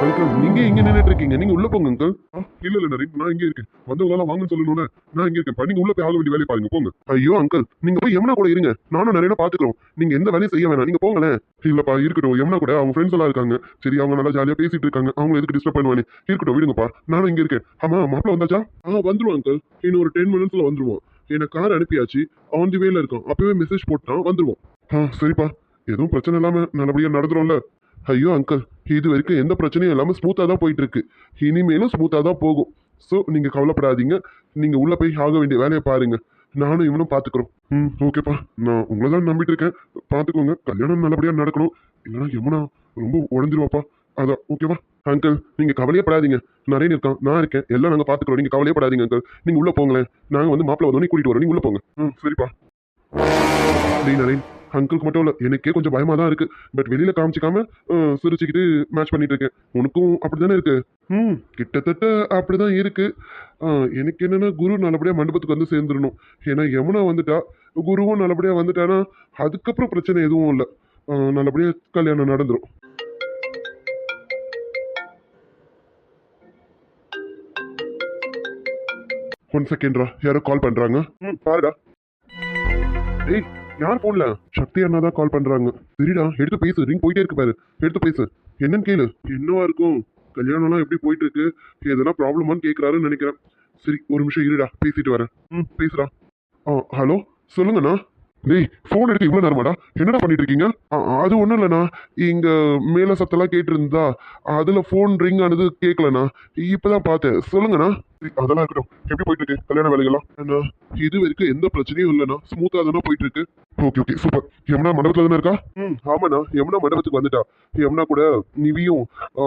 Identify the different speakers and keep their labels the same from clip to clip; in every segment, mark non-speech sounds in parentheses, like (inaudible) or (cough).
Speaker 1: Uncle நீங்க இங்க நின்றுட்டு இருக்கீங்க. நீங்க உள்ள போங்க அங்கிள் இல்ல இல்ல நரி நான் இங்க இருக்கேன். வந்தவங்களால வாங்கன்னு சொல்லணும்ல. நான் இங்க இருக்கேன். நீங்க உள்ள போய் ஆள வேண்டிய வேலையை பாருங்க போங்க. ஐயோ அங்கிள் நீங்க போய் யமுனா கூட இருங்க. நானும் நிறைய பாத்துக்கிறோம் நீங்க எந்த வேலையும் செய்ய வேணாம். நீங்க போங்களேன். இல்லப்பா இருக்கட்டும். யமுனா கூட அவங்க ஃப்ரெண்ட்ஸ் எல்லாம் இருக்காங்க. சரி அவங்க நல்லா ஜாலியா பேசிட்டு இருக்காங்க. அவங்க எதுக்கு டிஸ்டர்ப் பண்ணுவானே? இருக்கட்டும் விடுங்கப்பா. நானும் இங்க இருக்கேன். ஆமா மாப்பிள்ள வந்தாச்சா? ஆ வந்துருவோம் அங்கிள் இன்னும் ஒரு டென் மினிட்ஸ்ல வந்துருவோம். என்ன கார் அனுப்பியாச்சு. ஆன் தி வேல இருக்கும். அப்பவே மெசேஜ் போட்டான் வந்துருவோம். ஆ சரிப்பா. எதுவும் பிரச்சனை இல்லாம நல்லபடியா நடந்துரும்ல. ஐயோ அங்கிள் இது வரைக்கும் எந்த பிரச்சனையும் இல்லாமல் ஸ்மூத்தாக தான் போயிட்டுருக்கு. இனிமேலும் ஸ்மூத்தாக தான் போகும். ஸோ நீங்கள் கவலைப்படாதீங்க. நீங்கள் உள்ளே போய் ஆக வேண்டிய வேலையை பாருங்கள் நானும் இவனும் பார்த்துக்குறோம் ம் ஓகேப்பா நான் உங்களை தான் நம்பிட்டு இருக்கேன். பார்த்துக்கோங்க கல்யாணம் நல்லபடியாக நடக்கணும். இல்லைனா யமுனா ரொம்ப உடஞ்சிருவாப்பா. அதான் ஓகேவா அங்கிள் நீங்கள் கவலையே படாதீங்க நிறைய இருக்கான். நான் இருக்கேன். எல்லாம் நாங்கள் பார்த்துக்குறோம் நீங்கள் கவலையப்படாதீங்க அங்கிள் நீங்கள் உள்ளே போங்களேன். நாங்கள் வந்து மாப்பிள்ளை வந்தோடனே கூட்டிகிட்டு வரோம் நீங்கள் உள்ளே போங்க. ம் சரிப்பா. டேய் நரேன். அங்கிளுக்கு மட்டும் இல்லை எனக்கே கொஞ்சம் பயமாக தான் இருக்கு. பட் வெளியில காமிச்சிக்காம சிரிச்சுக்கிட்டு மேட்ச் பண்ணிட்டு இருக்கேன். உனக்கும் அப்படிதானே இருக்கு? ம் கிட்டத்தட்ட அப்படிதான் இருக்கு. அஹ், எனக்கு என்னன்னா குரு நல்லபடியா மண்டபத்துக்கு வந்து சேர்ந்துடணும். ஏன்னா யமுனா வந்துட்டா குருவும் நல்லபடியா வந்துட்டானா அதுக்கப்புறம் பிரச்சனை எதுவும் இல்லை. அஹ், நல்லபடியா கல்யாணம் நடந்துரும். ஒன் செகண்ட்ரா யாரோ கால் பண்றாங்க. ம். பாருடா. ஏய் யார் போன்ல? சக்தி அண்ணா தான் கால் பண்றாங்க. சரிடா எடுத்து பேசு ரிங் போயிட்டே இருக்கு பாரு. எடுத்து பேசு. என்னன்னு கேளு. என்னவா இருக்கும்? கல்யாணம்லாம் எப்படி போயிட்டு இருக்கு? எதனா ப்ராப்ளமான்னு கேட்குறாருன்னு நினைக்கிறேன். சரி ஒரு நிமிஷம் இருடா பேசிட்டு வரேன். ம் பேசுடா. ஆ ஹலோ சொல்லுங்கண்ணா. டேய் ஃபோன் எடுத்து இவ்வளோ நேரமாடா? என்னடா பண்ணிட்டு இருக்கீங்க அது ஒன்றும் இல்லைண்ணா. இங்கே மேலே சத்தெல்லாம் கேட்டிருந்தா அதில் ஃபோன் ரிங் ஆனது கேட்கலண்ணா இப்போ தான் பார்த்தேன். சொல்லுங்கண்ணா. சரி, அதெல்லாம் இருக்கட்டும். எப்படி போயிட்டு இருக்கு கல்யாண வேலைகள்லாம்? அண்ணா இது வரைக்கும் எந்த பிரச்சனையும் இல்லைண்ணா. ஸ்மூத்தாக தானே போயிட்டு இருக்கு ஓகே ஓகே சூப்பர் யமுனா மண்டபத்தில் தானே இருக்கா? ம் ஆமாண்ணா. யமுனா மண்டபத்துக்கு வந்துட்டா. யமுனா கூட நிவியும் ஆ,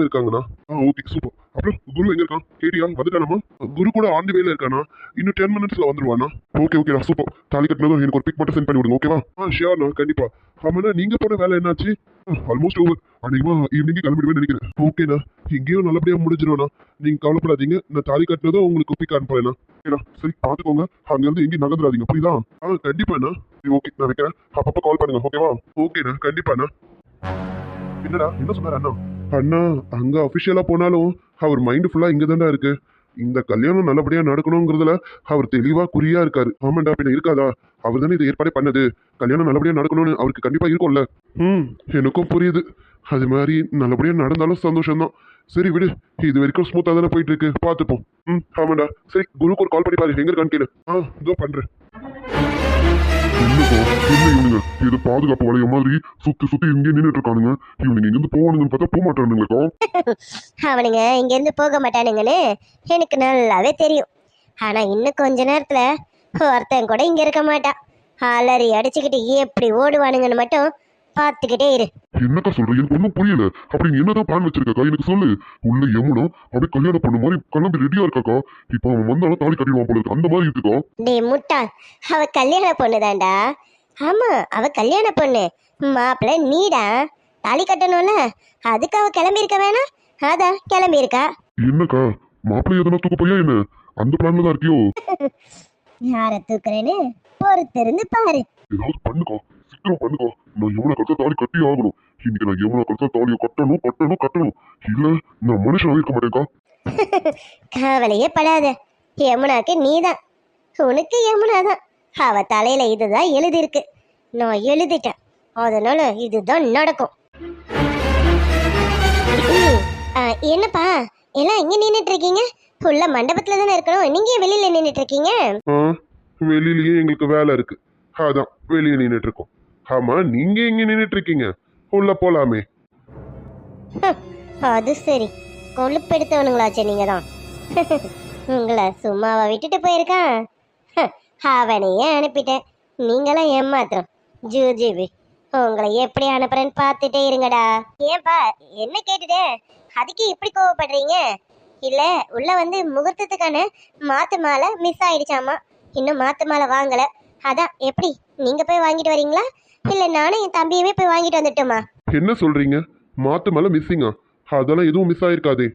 Speaker 1: இருக்காங்கண்ணா. ஆ ஓகே சூப்பர் அப்புறம் குரு எங்க இருக்கான்? கேட்டியா? வந்துட்டானாமா? குரு கூட ஆன் தி வேல இருக்கானா? இன்னும் டென் மினிட்ஸ்ல வந்துருவானா? ஓகே ஓகேடா சூப்பர் தாலி கட்டினதும் எனக்கு ஒரு பிக் மட்டும் சென்ட் பண்ணி விடுங்க ஓகேவா ஆ ஷியோர்ண்ணா கண்டிப்பா. ஆமாண்ணா நீங்க போன வேலை என்னாச்சு? ஆல்மோஸ்ட் ஓவர் அதிகமா ஈவினிங் கிளம்பிடுவேன் நினைக்கிறேன். ஓகேண்ணா இங்கேயும் நல்லபடியா முடிஞ்சிடும்ண்ணா நீங்க கவலைப்படாதீங்க. நான் தாலி கட்டினதும் உங்களுக்கு பிக் அனுப்புறேண்ணா. ஓகேண்ணா சரி பார்த்துக்கோங்க. அங்கேருந்து எங்கேயும் நகர்ந்துடாதீங்க புரியுதா? ஆ கண்டிப்பாண்ணா சரி ஓகே நான் வைக்கிறேன். அப்பப்போ கால் பண்ணுங்க ஓகேவா ஓகேண்ணா கண்டிப்பாண்ணா என்னடா என்ன சொன்னார் அண்ணா? அண்ணா அங்க அபிஷியலா போனாலும் அவர் மைண்டு ஃபுல்லாக இங்கே தான்டா இருக்கு. இந்த கல்யாணம் நல்லபடியாக நடக்கணுங்கிறதுல அவர் தெளிவாக குறியாக இருக்காரு. ஆமாண்டா பின்ன இருக்காதா? அவர் தானே இதை ஏற்பாடே பண்ணது. கல்யாணம் நல்லபடியாக நடக்கணும்னு அவருக்கு கண்டிப்பாக இருக்கும்ல. ம் எனக்கும் புரியுது. அது மாதிரி நல்லபடியாக நடந்தாலும் சந்தோஷம்தான். சரி விடு இது வரைக்கும் ஸ்மூத்தாக தானே போயிட்டு இருக்கு. பார்த்துப்போம் ம் ஆமாண்டா. சரி குருக்கு ஒரு கால் பண்ணி பாரு. எங்க இருக்கான்னு கேளு. ஆ இதோ பண்ணுறேன் என்னப்பா என்ன இவனுங்க? இது பாதுகாப்பு வளைய மாதிரி சுத்தி சுத்தி இங்கே நின்றுட்டு இருக்கானுங்க. இவனுங்க இங்கிருந்து போவானுங்கன்னு பார்த்தா போக மாட்டானுங்களா (laughs)
Speaker 2: அவனுங்க இங்கேருந்து போக மாட்டானுங்கன்னு எனக்கு நல்லாவே தெரியும். ஆனால் இன்னும் கொஞ்ச நேரத்தில் ஒருத்தன் கூட இங்கே இருக்க மாட்டான். அலறி அடிச்சுக்கிட்டு எப்படி ஓடுவானுங்கன்னு மட்டும் பார்த்துக்கிட்டே இரு.
Speaker 1: என்னக்கா சொல்ற? எனக்கு ஒன்றும் புரியல. அப்படி நீ என்னதான் பிளான் வச்சிருக்கக்கா? எனக்கு சொல்லு. உள்ள யமுனா அப்படியே கல்யாணம் பண்ண மாதிரி கிளம்பி ரெடியா இருக்காக்கா? இப்போ அவன் வந்தாலும் தாலி கட்டிடுவான் போல இருக்கு. அந்த மாதிரி இருக்குக்கா.
Speaker 2: டே முட்டாள் அவ கல்யாண பொண்ணுதான்டா ஆமா அவ கல்யாண பொண்ணு. மாப்பிள்ள நீடா. தாலி கட்டணும்ல. அதுக்கு அவ கிளம்பியிருக்க வேணாம். அதான் கிளம்பியிருக்கா.
Speaker 1: என்னக்கா? மாப்பிள்ளை எதனா தூக்க போறியா என்ன? அந்த பிளான்ல தான் இருக்கியோ? (laughs)
Speaker 2: யாரை தூக்குறேன்னு? பொறுத்திருந்து பாரு.
Speaker 1: ஏதாவது பண்ணுக்கா. சீக்கிரம் பண்ணுக்கா. நான் யமுனா கழுத்தா தாலி கட்டி ஆகணும். இன்னைக்கு நான் யமுனா கழுத்தா தாலியை கட்டணும் கட்டணும் கட்டணும். இல்ல நான் மனுஷனாவே இருக்க மாட்டேன்க்கா. (laughs)
Speaker 2: கவலையே படாத. யமுனாக்கு நீதான். உனக்கு யமுனா தான் அவ தலையில இதுதான் எழுதியிருக்கு. நான் எழுதிட்டேன். அதனால இதுதான் நடக்கும். என்னப்பா? எல்லாம் எங்க நின்னுட்டு இருக்கீங்க உள்ள மண்டபத்துல தானே இருக்கணும். நீங்க வெளியில நின்னுட்டு இருக்கீங்க
Speaker 1: வெளியிலயே எங்களுக்கு வேலை இருக்கு. அதான் வெளியே நின்னுட்டு இருக்கோம் ஆமா நீங்க எங்க நின்னுட்டு இருக்கீங்க உள்ள போலாமே.
Speaker 2: அது சரி. கொழுப்பெடுத்தவனுங்களாச்சே நீங்க தான் உங்களை சும்மாவா விட்டுட்டு போயிருக்கான். அவனையே அனுப்பிட்டேன். நீங்களாம் ஏமாத்திரம் ஜூஜிபி உங்களை எப்படி அனுப்புறேன்னு பார்த்துட்டே இருங்கடா. ஏன்பா என்ன கேட்டுட்டேன் அதுக்கு இப்படி கோவப்படுறீங்க? இல்ல உள்ள வந்து முகூர்த்தத்துக்கான மாத்து மாலை மிஸ் ஆயிடுச்சாமா? இன்னும் மாத்து மாலை வாங்கல. அதான் எப்படி? நீங்க போய் வாங்கிட்டு வரீங்களா? இல்ல நானும் என் தம்பியுமே போய் வாங்கிட்டு வந்துட்டோமா
Speaker 1: என்ன சொல்றீங்க? மாத்து மேல மிஸ்ஸிங்கா அதெல்லாம் எதுவும் மிஸ் ஆயிருக்காதே.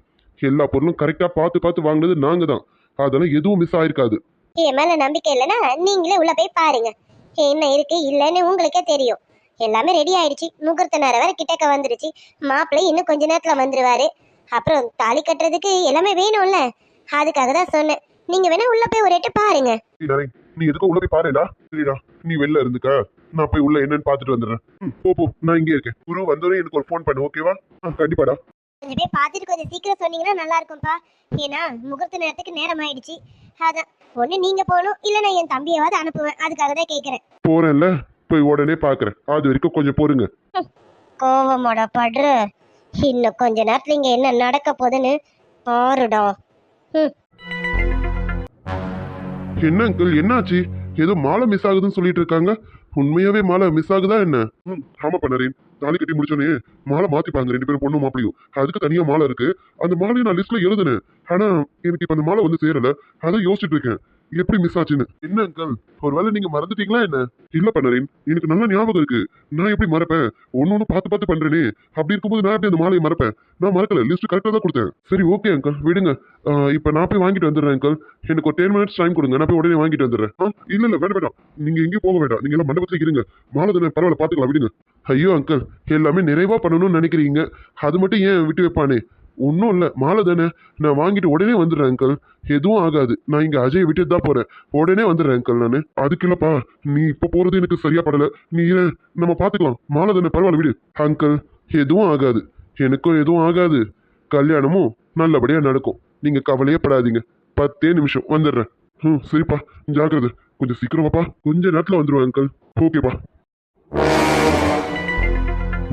Speaker 1: எல்லா பொருளும் கரெக்டா பார்த்து பார்த்து வாங்கினது நாங்க தான். அதெல்லாம் எதுவும் மிஸ் ஆயிருக்காது.
Speaker 2: என் மேல நம்பிக்கை இல்லைன்னா நீங்களே உள்ள போய் பாருங்க. என்ன இருக்கு இல்லைன்னு உங்களுக்கே தெரியும். எல்லாமே ரெடி ஆயிடுச்சு. முகூர்த்த நேரம் வேற கிட்டக்க வந்துடுச்சு மாப்பிள்ளை இன்னும் கொஞ்ச நேரத்துல வந்துருவாரு. அப்புறம் தாலி கட்டுறதுக்கு எல்லாமே வேணும்ல. அதுக்காக தான் சொன்னேன். நீங்க வேணா உள்ள போய் ஒரு எட்டு பாருங்க.
Speaker 1: நீ எதுக்கும் உள்ள போய் பாருடா. சரிடா நீ வெளில இருந்துக்க. நான் போய் உள்ள என்னன்னு பார்த்துட்டு வந்துடுறேன். ம், போ போ. நான் இங்கே இருக்கேன். குரு வந்தோடனே எனக்கு ஒரு ஃபோன் பண்ணு ஓகேவா ஆ கண்டிப்பாடா.
Speaker 2: கொஞ்சம் போய் பார்த்துட்டு கொஞ்சம் சீக்கிரம் சொன்னீங்கன்னா நல்லா இருக்கும்ப்பா. ஏன்னா முகூர்த்த நேரத்துக்கு நேரம் ஆயிடுச்சு. அதான் ஒண்ணு நீங்க போகணும் இல்ல நான் என் தம்பியாவது அனுப்புவேன். அதுக்காக தான் கேக்குறேன்
Speaker 1: போறேன்ல போய் உடனே பார்க்கறேன். அது வரைக்கும் கொஞ்சம் பொறுங்க.
Speaker 2: கோவமோட படுற. இன்னும் கொஞ்ச நேரத்துல இங்க என்ன நடக்க போகுதுன்னு பாருடா. ம்
Speaker 1: என்ன அங்கிள் என்னாச்சு? ஏதோ மாலை மிஸ் ஆகுதுன்னு சொல்லிட்டு இருக்காங்க. உண்மையாவே மாலை மிஸ் ஆகுதா என்ன? ம். ஆமா பண்ணறேன். தாலி கட்டி முடிச்சோனே மாலை மாத்திப்பாங்க ரெண்டு பேரும் பொண்ணு மாப்பிளையும் அதுக்கு தனியா மாலை இருக்கு. அந்த மாலையை நான் லிஸ்ட்ல எழுதுனேன். ஆனா எனக்கு இப்ப அந்த மாலை வந்து சேரல. அதை யோசிச்சுட்டு இருக்கேன். எப்படி மிஸ் ஆச்சுன்னு? என்ன அங்கிள் ஒருவேளை நீங்க மறந்துட்டீங்களா என்ன? இல்ல பண்ணறேன். எனக்கு நல்ல ஞாபகம் இருக்கு. நான் எப்படி மறப்பேன்? ஒன்னு ஒண்ணு பார்த்து பார்த்து பண்றேனே. அப்படி இருக்கும்போது நான் எப்படி அந்த மாலையை மறப்பேன்? நான் மறக்கல. லிஸ்ட் கரெக்டாக தான் கொடுத்தேன். சரி ஓகே அங்கிள் விடுங்க. இப்போ இப்ப நான் போய் வாங்கிட்டு வந்துடுறேன் அங்கிள் எனக்கு ஒரு டென் மினிட்ஸ் டைம் கொடுங்க. நான் போய் உடனே வாங்கிட்டு வந்துடுறேன். ஆ இல்ல இல்ல வேண்டாம் வேண்டாம். நீங்க எங்கேயும் போக வேண்டாம். நீங்க எல்லாம் மண்டபத்துல இருங்க. மாலை தானே? பரவாயில்ல பாத்துக்கலாம் விடுங்க. ஐயோ அங்கிள் எல்லாமே நிறைவா பண்ணணும்னு நினைக்கிறீங்க. அது மட்டும் ஏன் விட்டு வைப்பானே? ஒன்றும் இல்லை. மாலை தானே. நான் வாங்கிட்டு உடனே வந்துடுறேன் அங்கிள் எதுவும் ஆகாது. நான் இங்கே அஜய் விட்டுட்டு தான் போகிறேன் உடனே வந்துடுறேன் அங்கிள் நான். அதுக்கு இல்லைப்பா. நீ இப்போ போகிறது எனக்கு சரியா படலை. நீ நம்ம பார்த்துக்கலாம் மாலை தானே. பரவாயில்ல விடு. அங்கிள் எதுவும் ஆகாது. எனக்கும் எதுவும் ஆகாது. கல்யாணமும் நல்லபடியாக நடக்கும். நீங்கள் கவலையே படாதீங்க. பத்தே நிமிஷம். வந்துடுறேன். ம் சரிப்பா. ஜாக்கிரதை. கொஞ்சம் சீக்கிரமாப்பா கொஞ்ச நேரத்தில் வந்துடுவேன் அங்கிள் ஓகேப்பா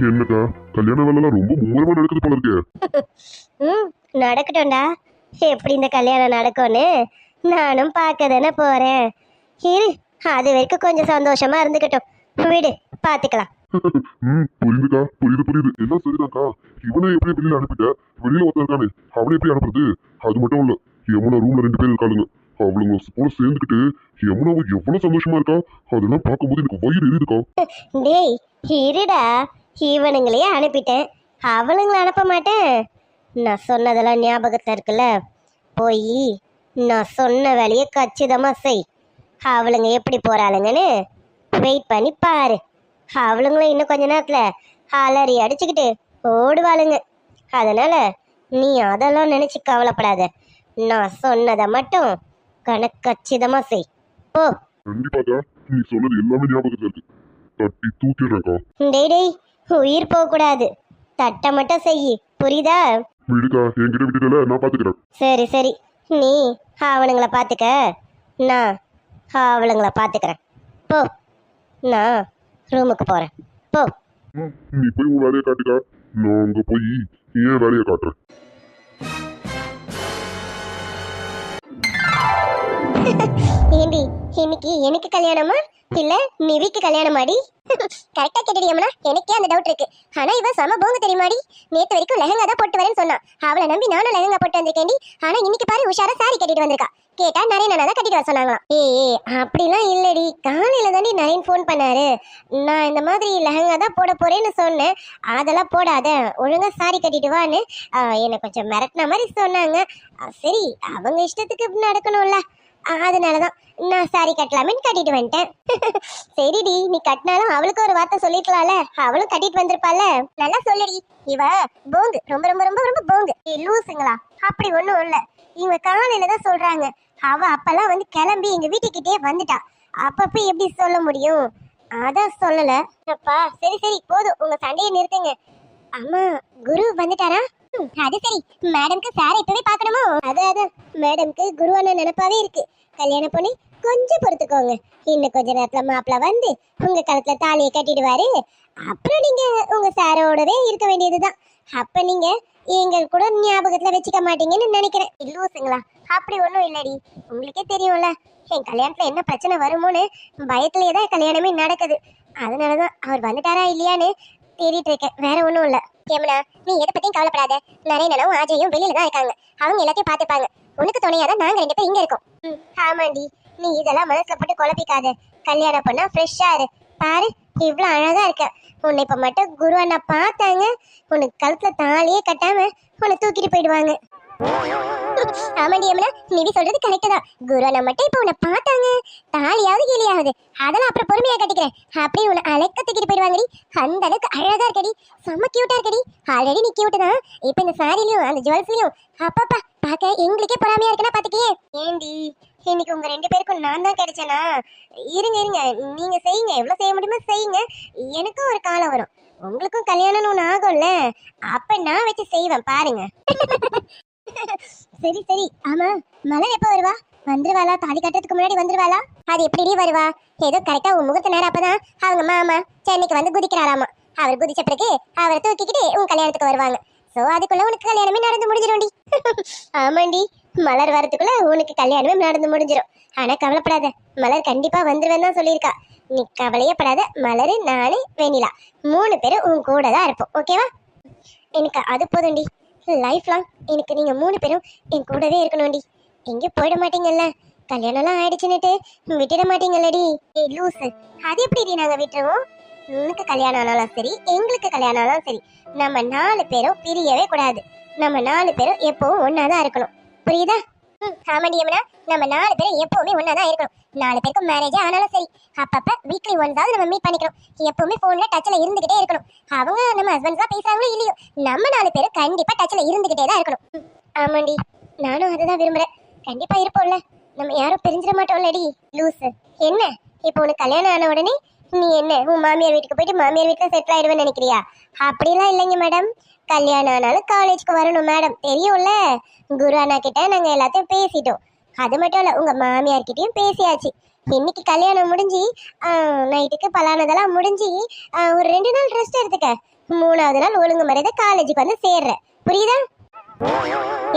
Speaker 1: என்னக்கா? கல்யாண வேலைலாம் ரொம்ப மும்முரமா நடக்குது போல இருக்கு.
Speaker 2: ம் நடக்கட்டும்டா. எப்படி இந்த கல்யாணம் நடக்கும்னு நானும் பார்க்க தானே போறேன். இரு அது வரைக்கும் கொஞ்சம் சந்தோஷமா இருந்துக்கட்டும். விடு பார்த்துக்கலாம்
Speaker 1: ம் புரியுதுக்கா புரியுது புரியுது. எல்லாம் சரிதான்க்கா. இவனை எப்படி வெளியில அனுப்பிட்ட? வெளியில ஒருத்தன் இருக்கானே அவனை எப்படி அனுப்புறது? அது மட்டும் இல்ல யமுனா ரூம்ல ரெண்டு பேர் இருக்காளுங்க. அவளுங்க கூட சேர்ந்துக்கிட்டு யமுனாவை எவ்வளவு சந்தோஷமா இருக்கா? அதெல்லாம் பார்க்கும்போது எனக்கு வயிறு எரியுதுக்கா.
Speaker 2: டேய் இருடா. இவனுங்களையே அனுப்பிட்டேன். அவளுங்களை அனுப்ப மாட்டேன். நான் சொன்னதெல்லாம் ஞாபகத்தில் இருக்குல்ல? போய் நான் சொன்ன வேலையை கச்சிதமா செய். அவளுங்க எப்படி போறாளுங்கன்னு வெயிட் பண்ணி பாரு. அவளுங்களும் இன்னும் கொஞ்ச நேரத்துல அலறி அடிச்சுக்கிட்டு ஓடுவாளுங்க. அதனால நீ அதெல்லாம் நினைச்சு கவலைப்படாத. நான் சொன்னதை மட்டும் கணக்கு கச்சிதமா செய். போ.
Speaker 1: கண்டிப்பாக்கா நீ சொன்னது எல்லாமே ஞாபகத்துல இருக்கு. தட்டி தூக்கிடுறேன்க்கா
Speaker 2: டேய் டேய் உயிர் போகக்கூடாது. தட்டை மட்டும் செய் புரியுதா?
Speaker 1: விடுக்கா என்கிட்ட விட்டுட்டல நான் பாத்துக்கிறேன்.
Speaker 2: சரி சரி. நீ அவனுங்கள பார்த்துக்க நான் அவளுங்கள பார்த்துக்கிறேன் போ. நான் ரூமுக்கு போகிறேன் போ.
Speaker 1: நீ போய் உன் வேலையை காட்டுக்கா. நான் அங்க போய் ஏன் வேலையை காட்டுறேன்.
Speaker 2: ஏண்டி இன்னைக்கு எனக்கு கல்யாணமா? இல்ல நிவிக்கு கல்யாணமாடி? கரெக்டா கேட்டுடியம்னா எனக்கே அந்த டவுட் இருக்கு. ஆனா இவ செம போங்க தெரியுமாடி? நேத்து வரைக்கும் லெஹங்கா தான் போட்டு வரேன்னு சொன்னா. அவளை நம்பி நானும் லெஹங்கா போட்டு வந்திருக்கேன்டி. ஆனா இன்னைக்கு பாரு உஷாரா சாரி கட்டிட்டு வந்திருக்கா. கேட்டா நரேன் அண்ணா தான் கட்டிட்டு வர சொன்னாங்களாம். ஏய் அப்படிலாம் இல்லடி. காலையில தாண்டி நரேன் ஃபோன் பண்ணாரு. நான் இந்த மாதிரி லெஹங்கா தான் போட போறேன்னு சொன்னேன். அதெல்லாம் போடாத. ஒழுங்கா சாரி கட்டிட்டு வான்னு என்னை கொஞ்சம் மிரட்டின மாதிரி சொன்னாங்க. சரி அவங்க இஷ்டத்துக்கு நடக்கணும்ல. அதனால தான் நான் சாரி கட்டலாமேன்னு கட்டிட்டு வந்துட்டேன். (laughs) சரிடி நீ கட்டினாலும் அவளுக்கு ஒரு வார்த்தை சொல்லிருக்கலாம்ல. அவளும் கட்டிட்டு வந்திருப்பால நல்லா சொல்லுடி. இவ போங்கு. ரொம்ப ரொம்ப ரொம்ப ரொம்ப போங்கு. லூசுங்களா. அப்படி ஒன்றும் இல்லை. இவங்க காலையில தான் சொல்றாங்க. அவ அப்பெல்லாம் வந்து கிளம்பி எங்க வீட்டுக்கிட்டே வந்துட்டா. அப்பப்ப எப்படி சொல்ல முடியும்? அதான் சொல்லல. அப்பா சரி சரி போதும். உங்க சண்டையை நிறுத்துங்க. அம்மா குரு வந்துட்டாரா? அது சரி. மேடம்க்கு சாரை இப்பவே பார்க்கணுமோ? அது அது. மேடம்க்கு குரு அண்ணன் நினைப்பாவே இருக்கு. கல்யாண பொண்ணு கொஞ்சம் பொறுத்துக்கோங்க. இன்னும் கொஞ்ச நேரத்துல மாப்பிள்ள வந்து உங்க கழுத்துல தாலியை கட்டிடுவாரு. அப்புறம் நீங்க உங்க சாரோடவே இருக்க வேண்டியதுதான். அப்ப நீங்க எங்கள் கூட ஞாபகத்துல வச்சுக்க மாட்டீங்கன்னு நினைக்கிறேன். லூசுங்களா அப்படி ஒண்ணும் இல்லடி. உங்களுக்கே தெரியும்ல. என் கல்யாணத்துல என்ன பிரச்சனை வருமோன்னு பயத்திலேயே தான் கல்யாணமே நடக்குது. அதனாலதான் அவர் வந்துட்டாரா இல்லையான்னு தேடிட்டு இருக்கேன். வேற ஒண்ணும் இல்லை. யமுனா நீ எதை பத்தியும் கவலைப்படாத. நரேனனும் ஆஜயும் வெளியில தான் இருக்காங்க. அவங்க எல்லாத்தையும் பாத்துப்பாங்க உனக்கு துணையாதான் நாங்க ரெண்டு பேரும் இங்க இருக்கோம். ஆமாண்டி. நீ இதெல்லாம் மனசுல போட்டு குழப்பிக்காத. கல்யாணம் பண்ணா ஃப்ரெஷ்ஷா இரு. பாரு இவ்வளவு அழகா இருக்க. உன்னை இப்ப மட்டும் குரு அண்ணா பார்த்தாங்க. உனக்கு கழுத்துல தாலியே கட்டாம உன்னை தூக்கிட்டு போயிடுவாங்க. ஆமாடி யமுனா நிவி சொல்றது கரெக்ட் தான். குரு அண்ணா மட்டும் இப்போ உன்னை பார்த்தாங்க. தாலியாவது கீழியாவது அதெல்லாம் அப்புறம் பொறுமையா கட்டிக்கிறேன். அப்படியே உன்னை அழைக்க தூக்கிட்டு போயிடுவாங்கடி. அந்த அளவுக்கு அழகா இருக்கடி. செம்ம கியூட்டா இருக்கடி. ஆல்ரெடி நீ கியூட் தான். இப்போ இந்த சாரிலையும் அந்த ஜுவல்ஸ்லயும் அப்பப்பா பார்க்க எங்களுக்கே பொறாமையா இருக்குன்னா பாத்துக்கியே ஏண்டி? இன்னைக்கு உங்க ரெண்டு பேருக்கும் நான் தான் கிடைச்சேனா? இருங்க இருங்க. நீங்க செய்யுங்க. எவ்வளவு செய்ய முடியுமோ செய்யுங்க. எனக்கும் ஒரு காலம் வரும். உங்களுக்கும் கல்யாணம்னு ஒன்று ஆகும்ல. அப்ப நான் வச்சு செய்வேன் பாருங்க. (laughs) சரி சரி. ஆமா மலர் எப்போ வருவா? வந்துருவாளா? தாலி கட்டுறதுக்கு முன்னாடி வந்துருவாளா? அது எப்படி வருவா? ஏதோ கரெக்டா உன் முகூர்த்த நேரம் அப்பதான். அவங்க மாமா சென்னைக்கு வந்து குதிக்கிறாராமா அவர் குதிச்ச பிறகு அவரை தூக்கிக்கிட்டு உன் கல்யாணத்துக்கு வருவாங்க. சோ அதுக்குள்ள உனக்கு கல்யாணமே நடந்து முடிஞ்சிடும்டி. (laughs) ஆமாண்டி மலர் வரதுக்குள்ள உனக்கு கல்யாணமே நடந்து முடிஞ்சிடும். ஆனா கவலைப்படாத. மலர் கண்டிப்பா வந்துருவேன் தான் சொல்லியிருக்கா. நீ கவலையே படாத நானு வெண்ணிலா. மூணு பேரும் உன் கூட தான் இருப்போம். ஓகேவா? எனக்கு அது போதும்டி. லைஃப் லாங் எனக்கு நீங்கள் மூணு பேரும் என் கூடவே இருக்கணும்டி. எங்கேயும் போயிட மாட்டீங்கல்ல? கல்யாணம்லாம் ஆயிடுச்சுன்னுட்டு விட்டுட மாட்டீங்கல்லடி. ஏய் லூசு. அது எப்படி நாங்கள் விட்டுருவோம்? உனக்கு கல்யாணம் ஆனாலும் சரி எங்களுக்கு கல்யாணம் ஆனாலும் சரி நம்ம நாலு பேரும் பிரியவே கூடாது. நம்ம நாலு பேரும் எப்பவும் ஒன்றா தான் இருக்கணும். புரியுதா? ம் நம்ம நாலு பேரும் எப்பவுமே ஒன்னா தான் இருக்கணும். நாலு பேருக்கும் மேரேஜ் ஆனாலும் சரி. அப்பப்ப வீக்லி ஒன்ஸாவது நம்ம மீட் பண்ணிக்கணும் எப்பவுமே போன்ல டச்ல இருந்துகிட்டே இருக்கணும். அவங்க நம்ம ஹஸ்பண்ட்ஸ் தான் பேசுறாங்களோ இல்லையோ நம்ம நாலு பேரும் கண்டிப்பா டச்ல இருந்துகிட்டே தான் இருக்கணும். ஆமாண்டி. நானும் அதுதான் விரும்புறேன். கண்டிப்பா இருப்போம்ல. நம்ம யாரும் பிரிஞ்சிட மாட்டோம்லடி. லூசு. என்ன? இப்போ உனக்கு கல்யாணம் ஆன உடனே நீ என்ன உன் மாமியார் வீட்டுக்கு போயிட்டு மாமியார் வீட்டில் செட்டில் ஆயிடுவேன்னு நினைக்கிறியா? அப்படிலாம் இல்லைங்க மேடம் கல்யாணம் ஆனாலும் காலேஜ்க்கு வரணும் மேடம் தெரியும்ல? குரு அண்ணா கிட்ட நாங்கள் எல்லாத்தையும் பேசிட்டோம். அது மட்டும் இல்லை உங்கள் மாமியார்கிட்டையும் பேசியாச்சு. இன்னைக்கு கல்யாணம் முடிஞ்சு நைட்டுக்கு பலானதெல்லாம் முடிஞ்சு ஒரு ரெண்டு நாள் ரெஸ்ட் எடுத்துக்க. மூணாவது நாள் ஒழுங்கு மரியாதை காலேஜுக்கு வந்து சேர்ற. புரியுதா?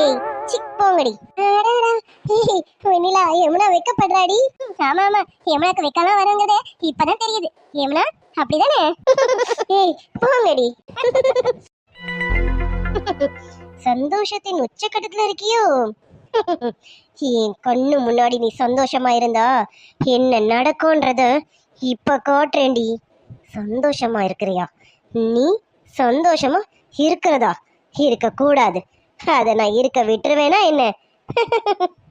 Speaker 2: ஏய் சிக் போங்கடி. அடடா, ஏய், வெண்ணிலா யமுனா வெக்கப்படுறாடி. ஆமா ஆமா. யமுனாக்கு வெக்கலாம் வரங்கிறதே இப்பதான் தெரியுது. யமுனா அப்படிதானே? ஏய் போங்கடி. சந்தோஷத்தின் உச்சக்கட்டத்துல இருக்கியோ? என் கண்ணு முன்னாடி நீ சந்தோஷமா இருந்தா என்ன நடக்கும்ன்றத இப்ப காட்டுறேன்டி. சந்தோஷமா இருக்கிறியா? நீ சந்தோஷமா இருக்கிறதா? இருக்க கூடாது அதை நான் இருக்க விட்டுருவேனா என்ன? (laughs)